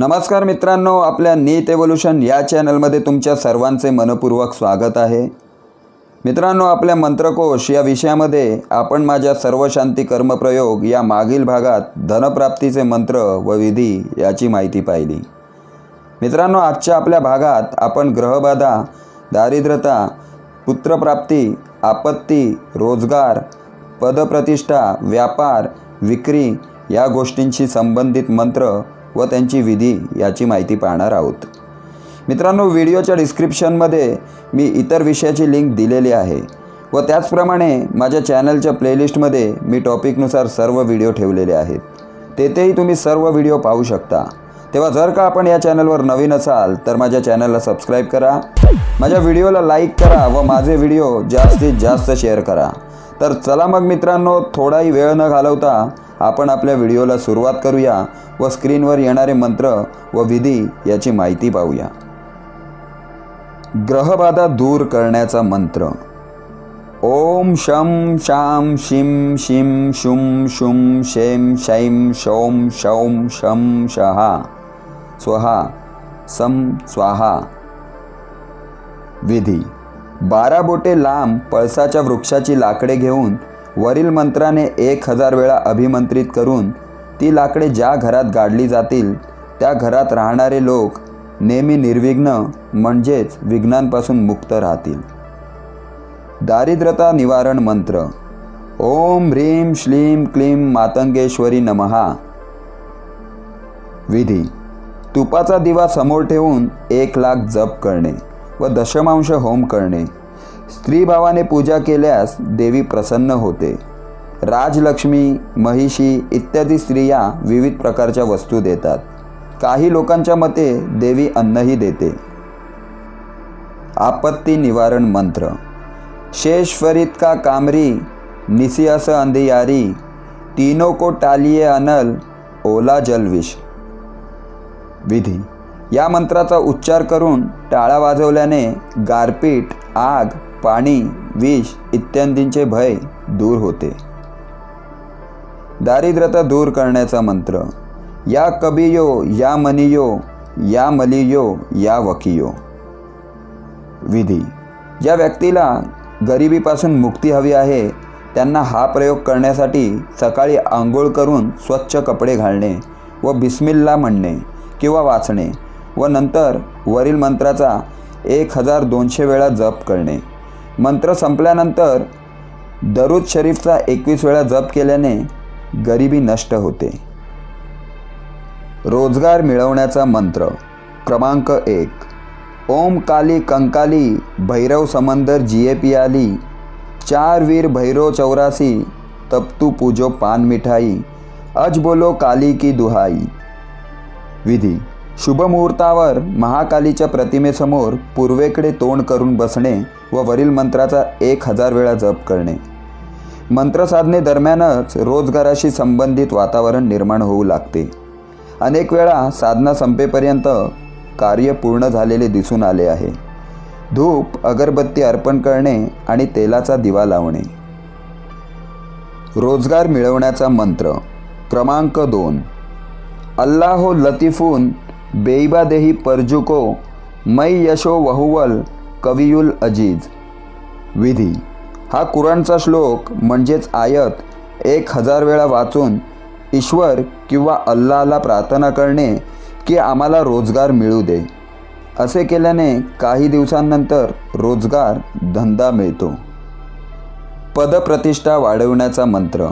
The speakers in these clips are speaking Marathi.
नमस्कार मित्रांनो आपल्या नीट एव्होल्युशन या चॅनलमध्ये तुमच्या सर्वांचे मनपूर्वक स्वागत आहे. मित्रांनो आपल्या मंत्रकोश या विषयामध्ये आपण माझ्या सर्व शांती कर्मप्रयोग या मागील भागात धनप्राप्तीचे मंत्र व विधी याची माहिती पाहिली. मित्रांनो आजच्या आपल्या भागात आपण ग्रहबाधा दारिद्रता पुत्रप्राप्ती आपत्ती रोजगार पदप्रतिष्ठा व्यापार विक्री या गोष्टींशी संबंधित मंत्र व त्यांची विधी याची माहिती पाहणार आहोत. मित्रांनो व्हिडिओच्या डिस्क्रिप्शनमध्ये मी इतर विषयाची लिंक दिलेली आहे व त्याचप्रमाणे माझ्या चॅनलच्या प्लेलिस्टमध्ये मी टॉपिकनुसार सर्व व्हिडिओ ठेवलेले आहेत. तेथेही तुम्ही सर्व व्हिडिओ पाहू शकता. तेव्हा जर का आपण या चॅनलवर नवीन असाल तर माझ्या चॅनलला सबस्क्राईब करा. माझ्या व्हिडिओला लाईक करा व माझे व्हिडिओ जास्तीत जास्त शेअर करा. तर चला मग मित्रांनो थोडाही वेळ न घालवता आपण आपल्या व्हिडिओला सुरुवात करूया व स्क्रीनवर येणारे मंत्र व विधी याची माहिती पाहूया. ग्रहबाधा दूर करण्याचा मंत्र. ओम शम शाम शिम शिम शुम शुम शेम शैम शौम शौम शम शहा. स्वहा. सम स्वाहा. विधी. बारा बोटे लांब पळसाच्या वृक्षाची लाकडे घेऊन वरील मंत्राने एक हजार वेळा अभिमंत्रित करून ती लाकडे ज्या घरात गाडली जातील त्या घरात राहणारे लोक नेहमी निर्विघ्न म्हणजेच विघ्नांपासून मुक्त राहतील. दारिद्रता निवारण मंत्र. ओम ह्रीम श्लीं क्लीं मातंगेश्वरी नमहा विधी. तुपाचा दिवा समोर ठेवून एक लाख जप करणे व दशमांश होम करणे. स्त्रीभावाने पूजा केल्यास देवी प्रसन्न होते. राजलक्ष्मी महिषी इत्यादी स्त्रिया विविध प्रकारच्या वस्तू देतात. काही लोकांच्या मते देवी अन्नही देते. आपत्ती निवारण मंत्र. शेषफरीत का कामरी निसियस अंधियारी तीनों को टालिये अनल ओला जलविष विधी. या मंत्राचा उच्चार करून टाळा वाजवल्याने गारपीट आग पाणी विष इत्यादींचे भय दूर होते. दारिद्रता दूर करण्याचा मंत्र या कबियो या मनियो या मलियो या वकियो. विधी ज्या व्यक्तीला गरिबीपासून मुक्ती हवी आहे त्यांना हा प्रयोग करण्यासाठी सकाळी आंघोळ करून स्वच्छ कपडे घालणे व बिस्मिल्ला म्हणणे किंवा वाचणे व नंतर वरील मंत्राचा एक हजार दोनशे वेळा जप करणे. मंत्र संपल्यानंतर दरुद शरीफचा एकवीस वेळा जप केल्याने गरिबी नष्ट होते. रोजगार मिळवण्याचा मंत्र क्रमांक एक. ओम काली कंकाली भैरव समंदर जिये पियाली. चार वीर भैरव चौरासी तप्तू पूजो पान मिठाई. अज बोलो काली की दुहाई. विधी शुभमुहूर्तावर महाकालीच्या प्रतिमेसमोर पूर्वेकडे तोंड करून बसणे व वरील मंत्राचा एक हजार वेळा जप करणे. मंत्रसाधनेदरम्यानच रोजगाराशी संबंधित वातावरण निर्माण होऊ लागते. अनेक वेळा साधना संपेपर्यंत कार्य पूर्ण झालेले दिसून आले आहे. धूप अगरबत्ती अर्पण करणे आणि तेलाचा दिवा लावणे. रोजगार मिळवण्याचा मंत्र क्रमांक दोन. अल्लाहो लतीफून बेईबा देही परजुको मै यशो वहुवल कवियुल अजीज. विधी. हा कुराणचा श्लोक म्हणजेच आयत एक हजार वेळा वाचून ईश्वर किंवा अल्लाला प्रार्थना करणे की आम्हाला रोजगार मिळू दे. असे केल्याने काही दिवसांनंतर रोजगार धंदा मिळतो. पदप्रतिष्ठा वाढवण्याचा मंत्र.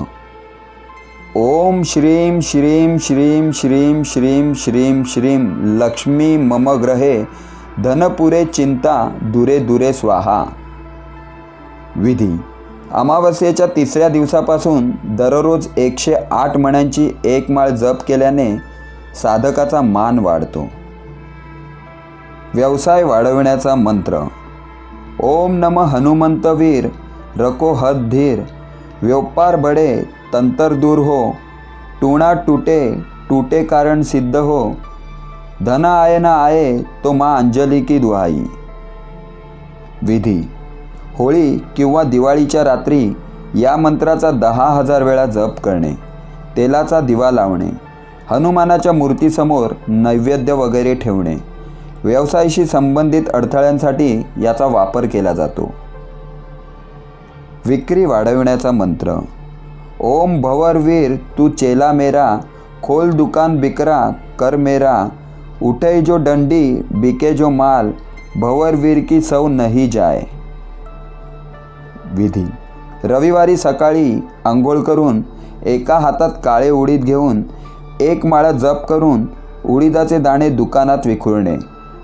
ओम श्रीं श्रीं श्रीं श्रीं श्रीं श्रीं श्रीं लक्ष्मी मम ग्रहे धनपुरे चिंता दुरे दुरे स्वाहा. विधी. अमावस्येच्या तिसऱ्या दिवसापासून दररोज एकशे आठ मण्यांची एक माळ जप केल्याने साधकाचा मान वाढतो. व्यवसाय वाढविण्याचा मंत्र. ओम नम हनुमंतवीर रको हद धीर व्यापार बडे तंतर दूर हो. टूणा टूटे टूटे कारण सिद्ध हो. धन आये ना आये तो माँ अंजली की दुहाई. विधी. होळी किंवा दिवाळीच्या रात्री या मंत्राचा दहा हजार वेळा जप करणे तेलाचा दिवा लावणे हनुमानाच्या मूर्तीसमोर नैवेद्य वगैरे ठेवणे व्यवसायाशी संबंधित अडथळ्यांसाठी याचा वापर केला जातो. विक्री वाढविण्याचा मंत्र. ओम भवरवीर तू चेला मेरा खोल दुकान बिकरा कर मेरा। उठे जो डंडी बिके जो माल भवरवीर की सौ नहीं जाय विधी। रविवारी सकाळी आंघोळ करून एका हातात काळे उडीद घेऊन एक माळा जप करून उडीदाचे दाणे दुकानात विखुरणे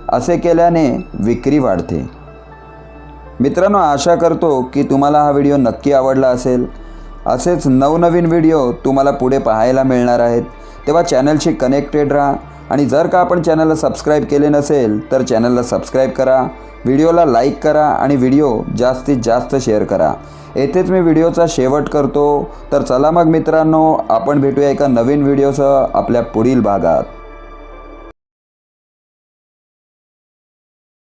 असे केल्याने विक्री वाढते. मित्रांनो आशा करतो की तुम्हाला हा व्हिडिओ नक्की आवडला असेल. असेच नवनवीन व्हिडिओ तुम्हाला पुढे पाहायला मिळणार आहेत. तेव्हा चॅनलशी कनेक्टेड राहा आणि जर का आपण चॅनलला सबस्क्राईब केले नसेल तर चॅनलला सबस्क्राईब करा व्हिडिओला लाईक करा आणि व्हिडिओ जास्तीत जास्त शेअर करा. येथेच मी व्हिडिओचा शेवट करतो. तर चला मग मित्रांनो आपण भेटूया एका नवीन व्हिडिओसह आपल्या पुढील भागात.